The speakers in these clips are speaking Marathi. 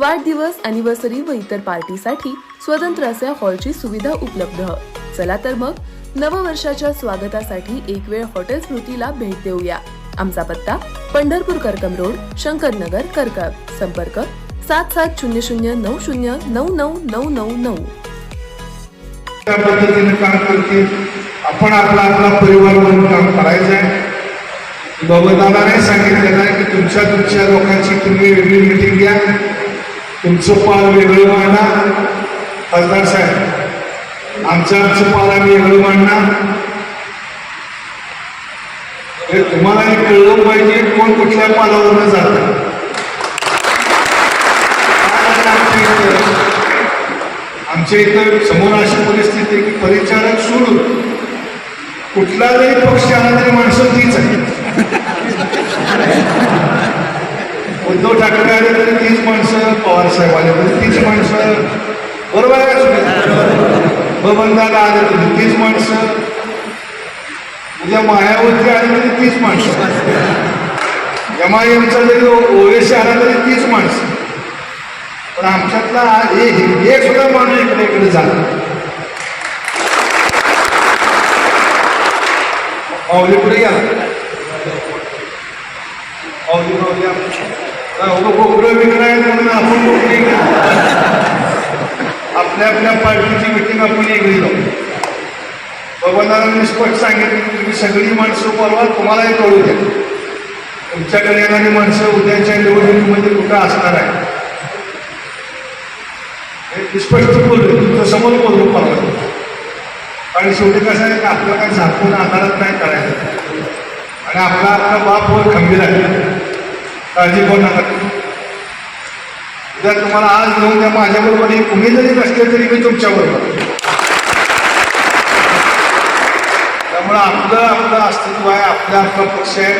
वाढदिवस अॅनिव्हर्सरी व इतर पार्टीसाठी स्वतंत्र असे हॉलची सुविधा उपलब्ध. चला तर मग नववर्षाच्या स्वागतासाठी एक वेळ हॉटेल स्मृतीला भेट देऊया. आमचा पत्ता पंढरपूर करकम रोड शंकरनगर करकम संपर्क सात सात शून्य शून्य नऊ शून्य नऊ नऊ नऊ नऊ. नऊ पद्धतीने काम करतील. आपण आपला आपला परिवार म्हणून काम करायचं आहे. बाबादादाने सांगितलेलं आहे की तुमच्या तुमच्या लोकांची तुम्ही वेगळी मिटिंग घ्या. तुमचं पाल वेगळं मांडा खासदार साहेब आमचं आमचं पाल आम्ही वेगळं मांडणार? हे तुम्हाला हे कळलं पाहिजे कोण कुठल्या पालावरनं जातं. आमच्या इथं समोर अशी परिस्थिती की परिचारक सोडून कुठला जरी पक्ष आला तरी माणसं तीच आहे उद्धव ठाकरे आले तरी तीच माणसं पवार साहेब आले तरी तीच माणसं बरोबर आहे? बबनदादा आले तरी तीच माणसं. उद्या मायावरती आली तरी तीच माणसं. एम आय एमचा जरी ओवेसी आला तरी तीच माणसं. पण आमच्यातला एक एक सुद्धा माणूस इकडे इकडे झाला. माऊली पुढे घ्या माऊली माऊली उभं विकणार म्हणून आपण कोकणी आपल्या आपल्या पार्टीची मिटिंग आपण वेगळी लावू बाबांना स्पष्ट सांगितलं की तुम्ही सगळी माणसं बोलवा तुम्हालाही कळू द्या तुमच्याकडे येणारी माणसं उद्याच्या निवडणुकीमध्ये कुठं असणार आहे हे स्पष्ट बोललो तुमच्यासमोर बोललो परवा आणि शेवटी कसं आहे की आपलं काय झाकून आधारात नाही करायचं आणि आपला आपला बाप वर खंबीर आहे. काळजी करू नका. जर तुम्हाला आज घेऊन त्या माझ्याबरोबर एक उमेदवारी जरी नसले तरी मी तुमच्याबरोबर. त्यामुळे त्यामुळं आपलं आपलं अस्तित्व आहे आपला आपला पक्ष आहे.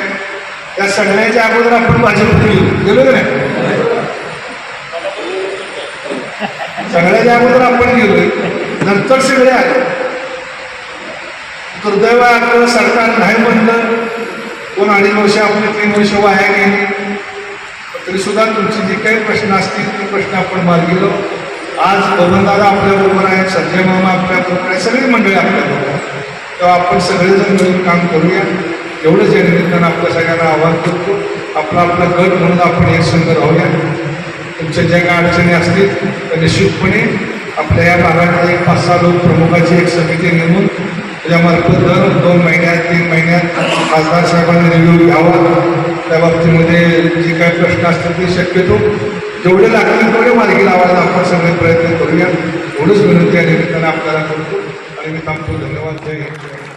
त्या सगळ्याच्या अगोदर आपण भाजपमध्ये गेलो का नाही? सगळ्याच्या अगोदर आपण गेलोय. नंतर सगळे आले. दुर्दैव आपलं सरकार नाही म्हणलं दोन अडीच वर्ष आपले तीन वर्ष वाया गेली. तरी सुद्धा तुमचे जे काही प्रश्न असतील ते प्रश्न आपण मार गेलो आज बबनदादा आपल्या बरोबर आहे संजय मामा आपल्या बरोबर आहे सगळी मंडळी आपल्या बरोबर तेव्हा आपण सगळेजण मिळून काम करूया. एवढंच या निमित्तानं आपल्या सगळ्यांना आवाहन करतो. आपला आपला गट म्हणून आपण एक संघ राहूया. तुमच्या ज्या काही अडचणी असतील तर निश्चितपणे आपल्या या भागातले एक पाच सहा लोक प्रमुखाची एक समिती नेमून त्याच्यामार्फत दर दोन महिन्यात तीन महिन्यात खासदार साहेबांनी रिव्ह्यू घ्यावा. त्या बाबतीमध्ये जे काही प्रश्न असतील ते शक्यतो जेवढे लागतील तेवढे मार्गी लावायला आपण सगळे प्रयत्न करूया. एवढंच विनंती या निमित्तानं आपल्याला करतो. आणि मी थांबतो. धन्यवाद. जय हिंद.